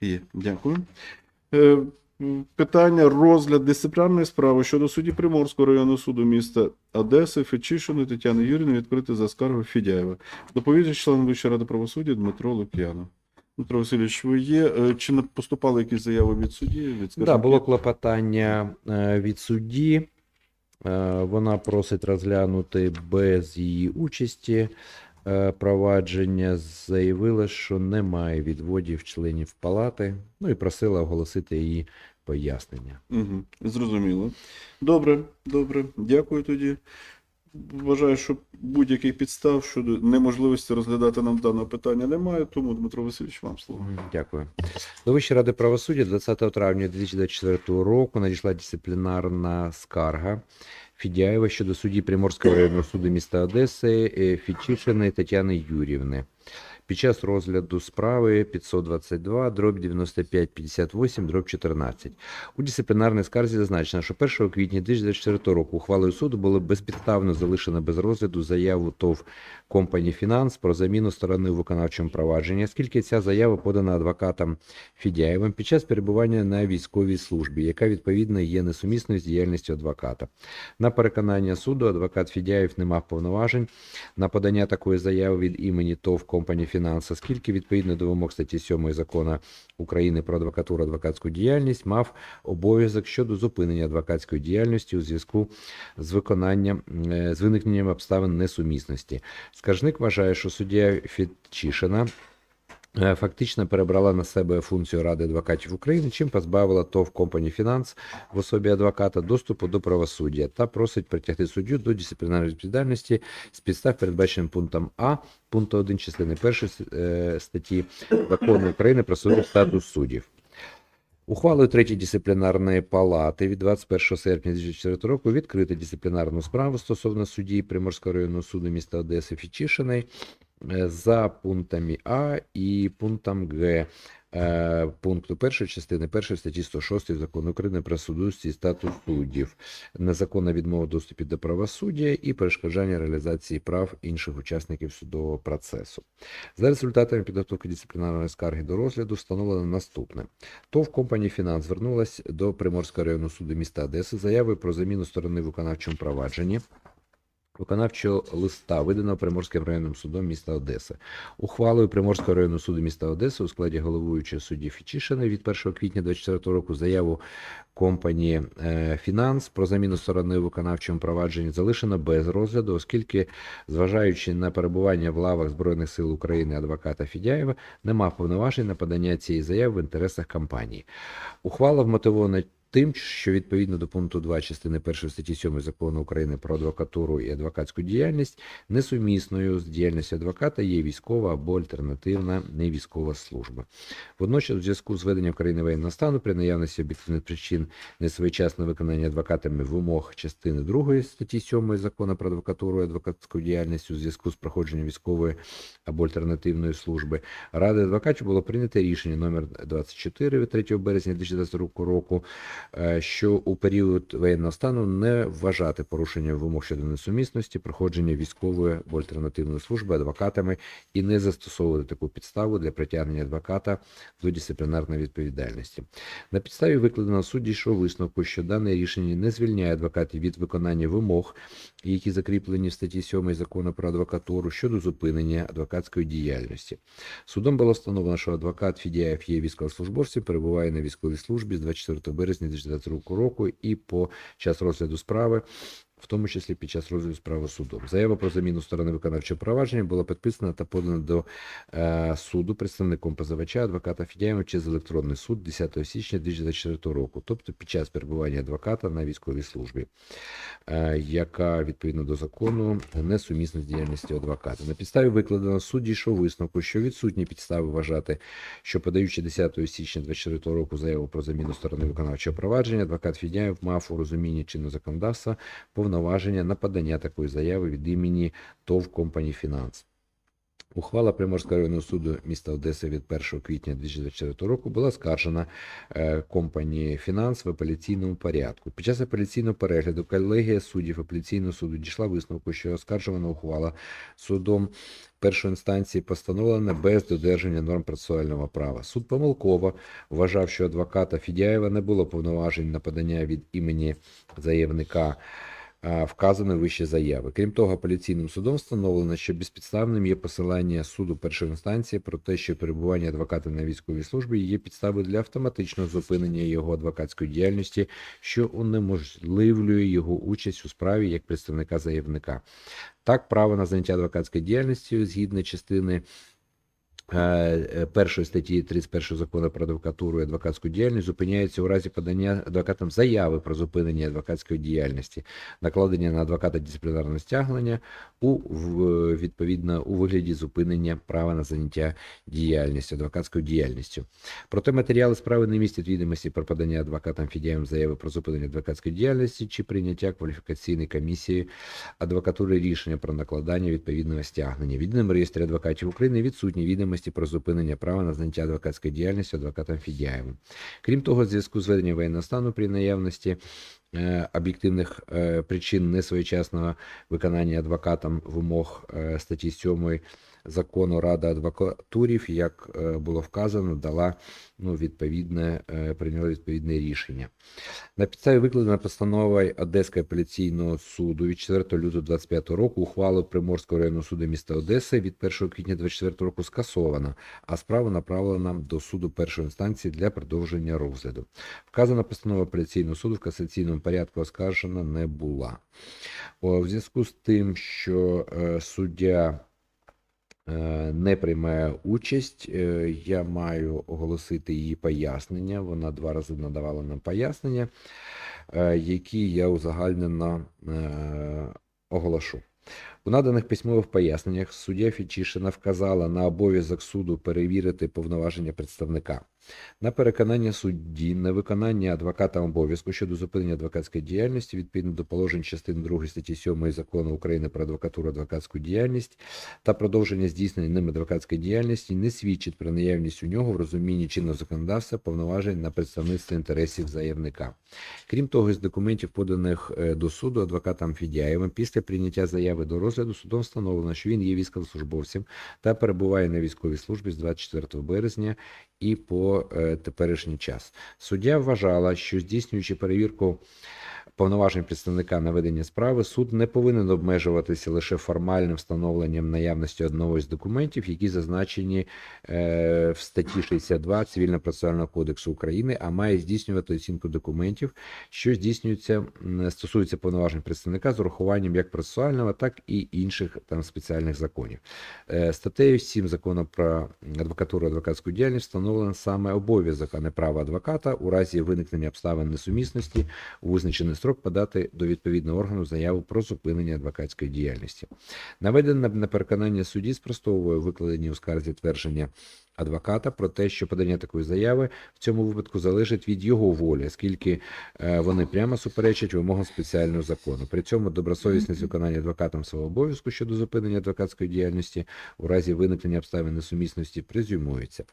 Є, дякую. Е, Питання розгляд дисциплінарної справи щодо судді Приморського районного суду міста Одеси Фечишиної Тетяни Юрівни відкрити за скаргою Фідяєва. Доповідач член Вищої ради правосуддя Дмитро Лук'янов. Дмитро Васильович, ви є? Е, Чи не поступали якісь заяви від судді? Так, скаржника? було клопотання е, від судді. Е, Вона просить розглянути без її участі провадження. Заявила, що немає відводів членів палати. Ну і просила оголосити її пояснення. Угу, зрозуміло. Добре, добре. Дякую тоді. Вважаю, що будь-яких підстав щодо неможливості розглядати нам дане питання немає, тому Дмитро Васильович, вам слово. Дякую. До Вищої ради правосуддя 20 травня 2024 року надійшла дисциплінарна скарга Фідяєва щодо судді Приморського районного суду міста Одеси е, Фічишиної Тетяни Юрівни. Під час розгляду справи 522 дроб 9558 дроб 14. У дисциплінарній скарзі зазначено, що 1 квітня 2024 року ухвалою суду було безпідставно залишено без розгляду заяву ТОВ Компані Фінанс про заміну сторони у виконавчому провадженні, оскільки ця заява подана адвокатом Фідяєвим під час перебування на військовій службі, яка відповідно є несумісною з діяльністю адвоката. На переконання суду, адвокат Фідяєв не мав повноважень на подання такої заяви від імені ТОВ Компані Фінанс, оскільки відповідно до вимог статті 7 закону України про адвокатуру адвокатську діяльність мав обов'язок щодо зупинення адвокатської діяльності у зв'язку з виконанням е, з виникненням обставин несумісності. Скаржник вважає, що суддя Фітчишина е, фактично перебрала на себе функцію Ради адвокатів України, чим позбавила ТОВ Компані Фінанс в особі адвоката доступу до правосуддя та просить притягти суддю до дисциплінарної відповідальності з підстав, передбаченим пунктом А пункту 1 частини 1 е, статті Закону України про судовий статус суддів. Ухвалою третьої дисциплінарної палати від 21 серпня 2004 року відкрити дисциплінарну справу стосовно судді Приморського районного суду міста Одеси Фічишиної е, за пунктами А і пунктом Г е, пункту 1 частини 1 статті 106 Закону України про суддівство статус суддів, незаконна відмова в доступі до правосуддя і перешкоджання реалізації прав інших учасників судового процесу. За результатами підготовки дисциплінарної скарги до розгляду встановлено наступне. ТОВ компанії Фінанс звернулась до Приморського районного суду міста Одеси з заявою про заміну сторони виконавчому провадженні. Виконавчого листа виданого Приморським районним судом міста Одеси. Ухвалою Приморського районного суду міста Одеси у складі головуючого судді Фічишини від 1 квітня 2024 року заяву компанії е, Фінанс про заміну сторони в виконавчому провадженні залишено без розгляду, оскільки, зважаючи на перебування в лавах Збройних сил України адвоката Фідяєва, не мав повноважень на подання цієї заяви в інтересах компанії. Ухвала вмотивована тим, що відповідно до пункту 2 частини 1 статті 7 закону України про адвокатуру і адвокатську діяльність несумісною з діяльністю адвоката є військова або альтернативна невійськова служба. Водночас, у зв'язку з введенням країни воєнного стану при наявності об'єктивних причин несвоєчасного виконання адвокатами вимог частини 2 статті 7 закону про адвокатуру і адвокатську діяльність у зв'язку з проходженням військової або альтернативної служби Ради адвокатів було прийнято рішення номер 24 від 3 березня 2022 року що у період воєнного стану не вважати порушення вимог щодо несумісності проходження військової або альтернативної служби адвокатами і не застосовувати таку підставу для притягнення адвоката до дисциплінарної відповідальності. На підставі викладеного судді йшов висновку, що дане рішення не звільняє адвокатів від виконання вимог, які закріплені в статті 7 закону про адвокатуру щодо зупинення адвокатської діяльності. Судом було встановлено, що адвокат Фідяєв є військовослужбовцем, перебуває на військовій службі з 24 березня 2022 року і по час розгляду справи. В тому числі під час розгляду справи судом. Заява про заміну сторони виконавчого провадження була підписана та подана до е, суду представником позивача адвоката Фідяєва через електронний суд 10 січня 2024 року, тобто під час перебування адвоката на військовій службі, е, яка відповідно до закону несумісна з діяльністю адвоката. На підставі викладеного судді йшов висновку, що відсутні підстави вважати, що подаючи 10 січня 2024 року заяву про заміну сторони виконавчого провадження, адвокат Фідяєв мав у розумінні чинного законодавства повноваження на подання такої заяви від імені ТОВ Компані Фінанс. Ухвала Приморського районного суду міста Одеси від 1 квітня 2024 року була скаржена е, компанії Фінанс в апеляційному порядку. Під час апеляційного перегляду колегія суддів апеляційного суду дійшла висновку, що оскаржувана ухвала судом першої інстанції постановлена без додержання норм процесуального права. Суд помилково вважав, що адвоката Фідяєва не було повноважень на подання від імені заявника вказаної вище заяви. Крім того, апеляційним судом встановлено, що безпідставним є посилання суду першої інстанції про те, що перебування адвоката на військовій службі є підставою для автоматичного зупинення його адвокатської діяльності, що унеможливлює його участь у справі як представника заявника. Так, право на заняття адвокатською діяльністю згідно частини е, е, першої статті 31 закону про адвокатуру і адвокатську діяльність зупиняється у разі подання адвокатом заяви про зупинення адвокатської діяльності, накладення на адвоката дисциплінарного стягнення у відповідно у вигляді зупинення права на заняття діяльністю, адвокатською діяльністю. Проте матеріали справи не містять відомості про подання адвокатам Фідяєм заяви про зупинення адвокатської діяльності чи прийняття кваліфікаційної комісії адвокатури рішення про накладання відповідного стягнення. В єдиному реєстрі адвокатів України відсутні відомості про зупинення права на заняття адвокатської діяльності адвокатом Фідяєвим. Крім того, в зв'язку з введенням воєнного стану при наявності е, об'єктивних е, причин несвоєчасного виконання адвокатом вимог е, статті 7 закону Рада адвокатурів, як е, було вказано, дала ну, відповідне, е, прийняла відповідне рішення. На підставі викладеної постанови Одеського апеляційного суду від 4 лютого 2025 року ухвалу Приморського районного суду міста Одеси від 1 квітня 2024 року скасовано, а справа направлена до суду першої інстанції для продовження розгляду. Вказана постанова апеляційного суду в касаційному порядку оскаржена не була. В зв'язку з тим, що е, суддя не приймає участь, е, я маю оголосити її пояснення. Вона два рази надавала нам пояснення, е, які я узагальнено е, оголошу. У наданих письмових поясненнях суддя Фічишина вказала на обов'язок суду перевірити повноваження представника. На переконання судді на виконання адвокатом обов'язку щодо зупинення адвокатської діяльності відповідно до положень частини 2 статті 7 закону України про адвокатуру адвокатську діяльність та продовження здійснення ним адвокатської діяльності не свідчить про наявність у нього в розумінні чинного законодавства повноважень на представництво інтересів заявника. Крім того, з документів, поданих е, до суду адвокатом Фідяєвим, після прийняття заяви до розгляду судом встановлено, що він є військовослужбовцем та перебуває на військовій службі з 24 березня і по е, теперішній час. Суддя вважала, що здійснюючи перевірку повноважень представника на ведення справи, суд не повинен обмежуватися лише формальним встановленням наявності одного з документів, які зазначені е, в статті 62 Цивільно-процесуального кодексу України, а має здійснювати оцінку документів, що здійснюються м, стосуються повноважень представника з урахуванням як процесуального, так і інших там спеціальних законів. Е, Статтею 7 закону про адвокатуру адвокатську діяльність встановлено саме обов'язок, а не право адвоката у разі виникнення обставин несумісності у визначений строк подати до відповідного органу заяву про зупинення адвокатської діяльності. Наведене на переконання судді спростовує викладені у скарзі твердження адвоката про те, що подання такої заяви в цьому випадку залежить від його волі, оскільки е, вони прямо суперечать вимогам спеціального закону. При цьому добросовісність виконання адвокатом свого обов'язку щодо зупинення адвокатської діяльності у разі виникнення обставин несумісності презюмується.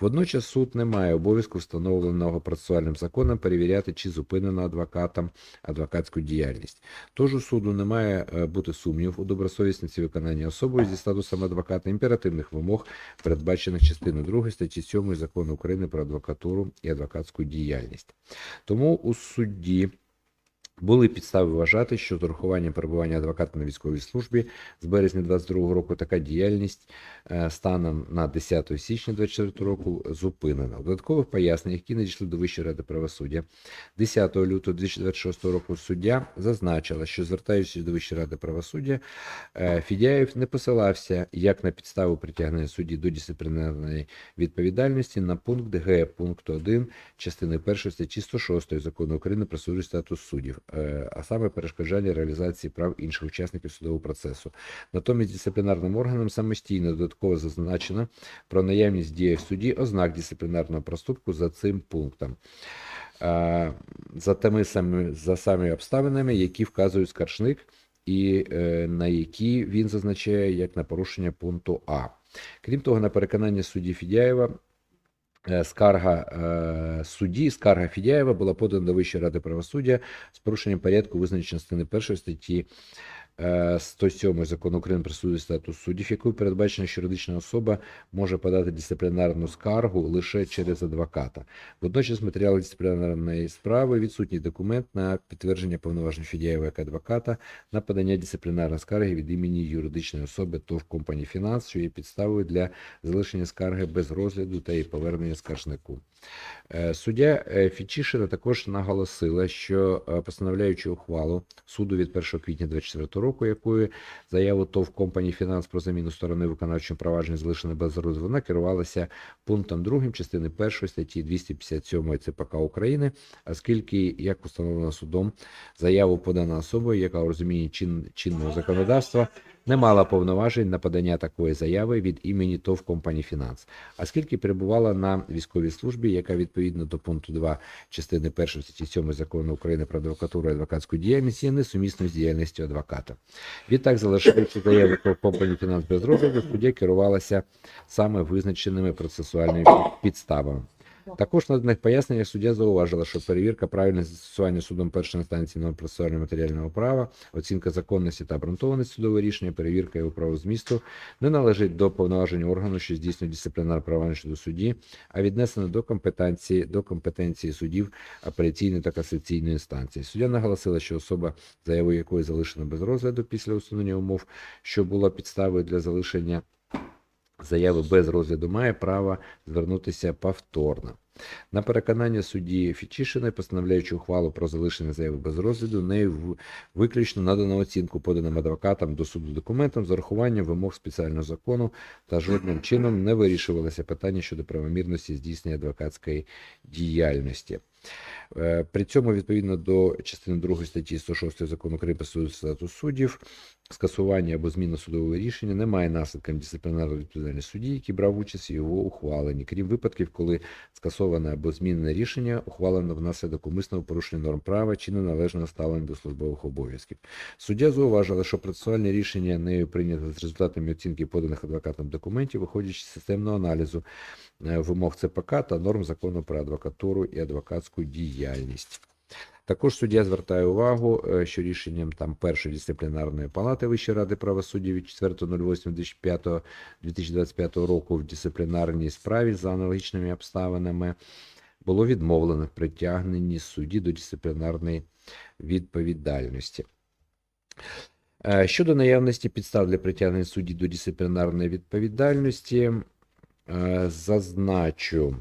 Водночас суд не має обов'язку встановленого процесуальним законом перевіряти, чи зупинено адвокатом адвокатську діяльність. Тож у суду не має е, бути сумнів у добросовісності виконання особою зі статусом адвоката імперативних вимог, передбачених частиною 2 статті 7 закону України про адвокатуру і адвокатську діяльність. Тому у судді були підстави вважати, що з урахуванням перебування адвоката на військовій службі з березня 22 року така діяльність е, станом на 10 січня 24 року зупинена. У додаткових поясненнях, які надійшли до Вищої ради правосуддя, 10 лютого 2026 року суддя зазначила, що звертаючись до Вищої ради правосуддя, е, Фідяєв не посилався як на підставу притягнення судді до дисциплінарної відповідальності на пункт Г пункту 1 частини 1 статті 106 закону України про суд статус суддів, а саме перешкоджання реалізації прав інших учасників судового процесу. Натомість дисциплінарним органам самостійно додатково зазначено про наявність дії в суді ознак дисциплінарного проступку за цим пунктом. Е, За тими самими за самими обставинами, які вказують скаржник, і е, на які він зазначає як на порушення пункту А. Крім того, на переконання судді Фідяєва, е, скарга е, судді, скарга Фідяєва була подана до Вищої ради правосуддя з порушенням порядку, визначеного частини першої статті е, 107 закону України про суди і статус суддів, якою передбачено, що юридична особа може подати дисциплінарну скаргу лише через адвоката. Водночас в матеріалах дисциплінарної справи відсутній документ на підтвердження повноважень Фідяєва як адвоката на подання дисциплінарної скарги від імені юридичної особи ТОВ компанії Фінанс, що є підставою для залишення скарги без розгляду та її повернення скаржнику. Е, Суддя е, Фічишина також наголосила, що е, постановляючи ухвалу суду від 1 квітня 2024 року, якою заяву ТОВ компанії Фінанс про заміну сторони виконавчого провадження залишена без розгляду, вона керувалася пунктом 2 частини 1 статті 257 ЦПК України, оскільки, як установлено судом, заяву подана особою, яка у розумінні чин, чинного законодавства не мала повноважень на подання такої заяви від імені ТОВ компанії Фінанс, оскільки перебувала на військовій службі, яка відповідно до пункту 2 частини 1 статті 7 закону України про адвокатуру і адвокатську діяльність є несумісною з діяльністю адвоката. Відтак, залишаючи заяву ТОВ компанії Фінанс без розгляду, суддя керувалася саме визначеними процесуальними підставами. Також в наданих поясненнях суддя зауважила, що перевірка правильності застосування судом першої інстанції норм процесуального матеріального права, оцінка законності та обґрунтованості судового рішення, перевірка його правозмісту не належить до повноважень органу, що здійснює дисциплінарне провадження щодо судді, а віднесено до компетенції до компетенції судів апеляційної та касаційної інстанції. Суддя наголосила, що особа, заяву якої залишено без розгляду після усунення умов, що була підставою для залишення заяви без розгляду має право звернутися повторно. На переконання судді Фічишиної, постановляючи ухвалу про залишення заяви без розгляду, нею виключно надано оцінку поданим адвокатам до суду документам з урахуванням вимог спеціального закону та жодним чином не вирішувалося питання щодо правомірності здійснення адвокатської діяльності. Е, При цьому, відповідно до частини 2 статті 106 закону України про статус суддів, скасування або зміна судового рішення не має наслідком дисциплінарної відповідальності судді, який брав участь у його ухваленні, крім випадків, коли скасоване або змінене рішення ухвалено внаслідок умисного порушення норм права чи неналежного ставлення до службових обов'язків. Суддя зауважила, що процесуальне рішення нею прийнято з результатами оцінки поданих адвокатом документів, виходячи з системного аналізу е, вимог ЦПК та норм закону про адвокатуру і адвокатську діяльність. Також суддя звертає увагу, е, що рішенням там першої дисциплінарної палати Вищої ради правосуддя від 4.08.2025 року в дисциплінарній справі за аналогічними обставинами було відмовлено в притягненні судді до дисциплінарної відповідальності. Е, Щодо наявності підстав для притягнення судді до дисциплінарної відповідальності, е, зазначу,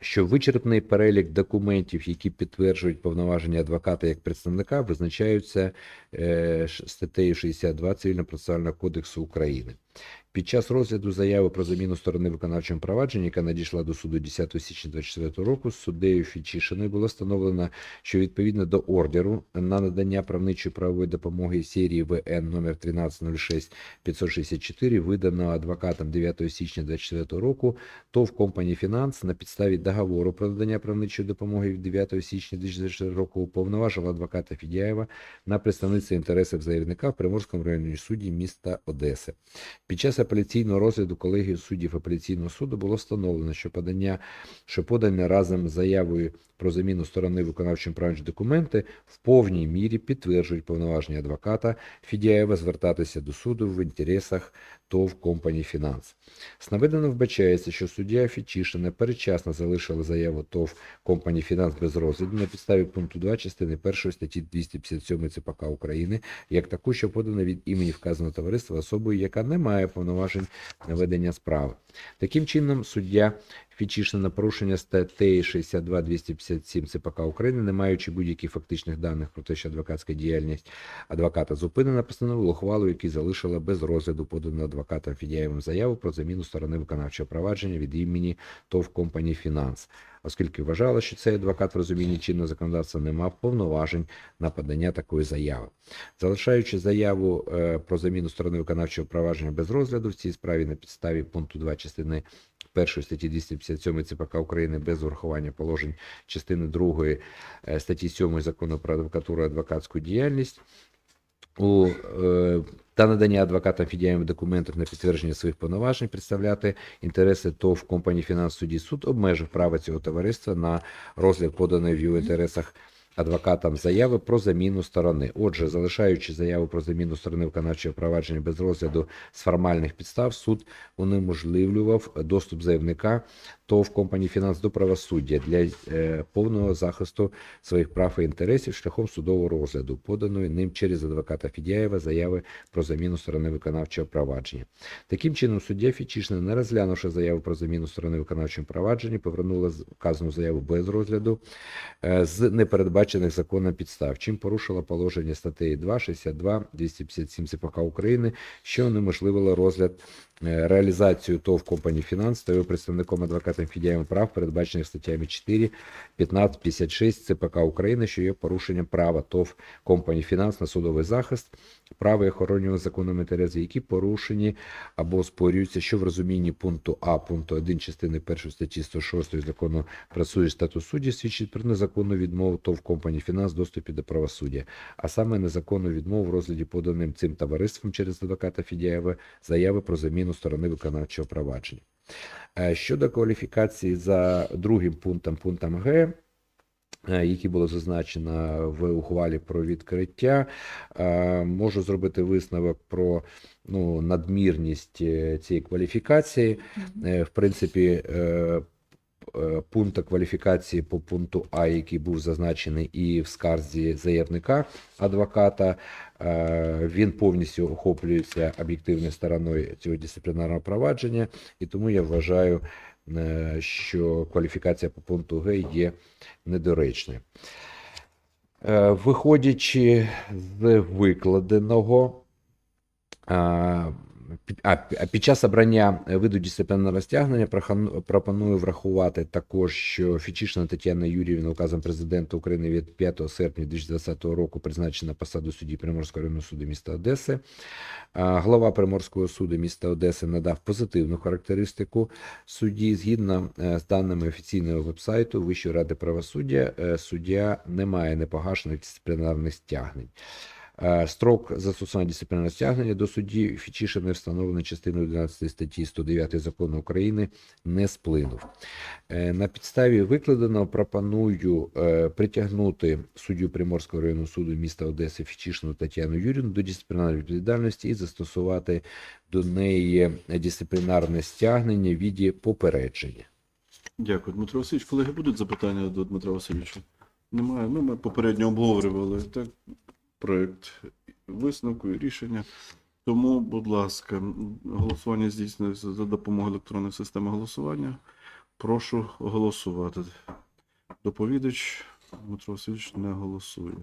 що вичерпний перелік документів, які підтверджують повноваження адвоката як представника, визначаються е, статтею 62 Цивільно-процесуального кодексу України. Під час розгляду заяви про заміну сторони виконавчого провадження, яка надійшла до суду 10 січня 2024 року, суддею Фічишиною було встановлено, що відповідно до ордеру на надання правничої правової допомоги серії ВН номер 1306 564, виданого адвокатом 9 січня 2024 року, ТОВ компанії Фінанс на підставі договору про надання правничої допомоги від 9 січня 2024 року уповноважив адвоката Фідяєва на представництво інтересів заявника в Приморському районній суді міста Одеси. Під час апеляційного розгляду колегії суддів апеляційного суду було встановлено, що подання, що подане разом з заявою про заміну сторони виконавчим правом документи в повній мірі підтверджують повноваження адвоката Фідяєва звертатися до суду в інтересах ТОВ Компані Фінанс. З наведено вбачається, що суддя Фічишина передчасно залишила заяву ТОВ Компані Фінанс без розгляду на підставі пункту 2 частини 1 статті 257 ЦПК України, як таку, що подана від імені вказаного товариства особою, яка не має повноважень на ведення справи. Таким чином, суддя Фічишина на порушення статей 62-257 ЦПК України, не маючи будь-яких фактичних даних про те, що адвокатська діяльність адвоката зупинена, постановила ухвалу, який залишила без розгляду подану адвокатом Фідяєвим заяву про заміну сторони виконавчого провадження від імені ТОВ компанії Фінанс, оскільки вважала, що цей адвокат в розумінні чинного законодавства не мав повноважень на подання такої заяви. Залишаючи заяву е, про заміну сторони виконавчого провадження без розгляду в цій справі на підставі пункту 2 частини 1 статті 257 ЦПК України без урахування положень частини 2 статті 7 закону про адвокатуру і адвокатську діяльність. У е, та надання адвокатам Фідяєм документів на підтвердження своїх повноважень представляти інтереси ТОВ компанії фінанс суді. Суд обмежив право цього товариства на розгляд поданої в його інтересах адвокатам заяви про заміну сторони. Отже, залишаючи заяву про заміну сторони виконавчого провадження без розгляду з формальних підстав, суд унеможливлював доступ заявника ТОВ компанії фінанс до правосуддя для е, повного захисту своїх прав і інтересів шляхом судового розгляду, поданої ним через адвоката Фідяєва заяви про заміну сторони виконавчого провадження. Таким чином, суддя Фічишна, не розглянувши заяву про заміну сторони виконавчого провадження, повернула вказану заяву без розгляду е, з непередбачених законом підстав, чим порушила положення статей 2, 62, 257 ЦПК України, що унеможливило розгляд е, реалізацію ТОВ компанії Фінанс та його представником Фідяєвим прав, передбачених статтями 4, 15, 56 ЦПК України, що є порушенням права ТОВ компанії Фінанс на судовий захист, права і охоронювання законом інтересів, які порушені або спорюються, що в розумінні пункту А пункту 1 частини 1 статті 106 закону суд статус судді свідчить про незаконну відмову ТОВ компанії Фінанс доступі до правосуддя, а саме незаконну відмову в розгляді поданим цим товариством через адвоката Фідяєва заяви про заміну сторони виконавчого провадження. Е, Щодо кваліфікації за другим пунктом, пунктом Г, е, які було зазначено в ухвалі про відкриття, е, можу зробити висновок про ну, надмірність цієї кваліфікації. В принципі, е, е, пункт кваліфікації по пункту А, який був зазначений і в скарзі заявника адвоката, е, він повністю охоплюється об'єктивною стороною цього дисциплінарного провадження, і тому я вважаю, е, що кваліфікація по пункту Г є недоречною. Виходячи з викладеного, а, під- час обрання е, виду дисциплінарного стягнення пропоную врахувати також, що Фічишина Тетяна Юріївна указом президента України від 5 серпня 2020 року призначена посаду судді Приморського районного суду міста Одеси. Глава Приморського суду міста Одеси надав позитивну характеристику судді. Згідно е, з даними офіційного вебсайту Вищої ради правосуддя, е, суддя не має непогашених дисциплінарних стягнень. Е, Строк застосування дисциплінарного стягнення до судді Фічишини встановлений частиною 11 статті 109 закону України не сплинув. Е, На підставі викладеного пропоную е, притягнути суддю Приморського районного суду міста Одеси Фічишину Тетяну Юрівну до дисциплінарної відповідальності і застосувати до неї дисциплінарне стягнення в віді попередження. Дякую, Дмитро Васильович. Колеги, будуть запитання до Дмитра Васильовича? Немає. Ми попередньо обговорювали так, проєкт висновку і рішення. Тому, будь ласка, голосування здійснюється за допомогою електронної системи голосування. Прошу голосувати. Доповідач Дмитро Васильович не голосує.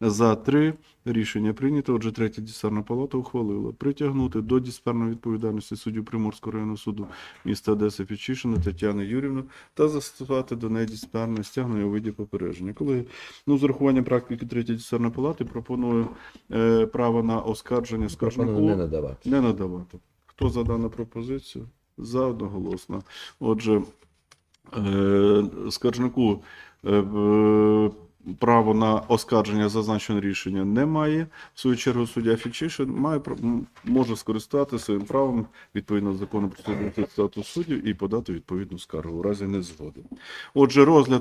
За три рішення прийнято. Отже, третя дисциплінарна палата ухвалила притягнути до дисциплінарної відповідальності суддю Приморського районного суду міста Одеси Фічишина Тетяну Юрівну та застосувати до неї дисциплінарне стягнення у виді попередження. Коли ну, з урахуванням практики третьої дисциплінарної палати пропоную е, право на оскарження скаржнику не надавати. не надавати. Хто за дану пропозицію? За одноголосно. Отже, е, скаржнику право на оскарження зазначеного рішення немає. В свою чергу суддя Фічишин має може скористатися своїм правом відповідно до закону про статус суддів і подати відповідну скаргу у разі незгоди. Отже, розгляд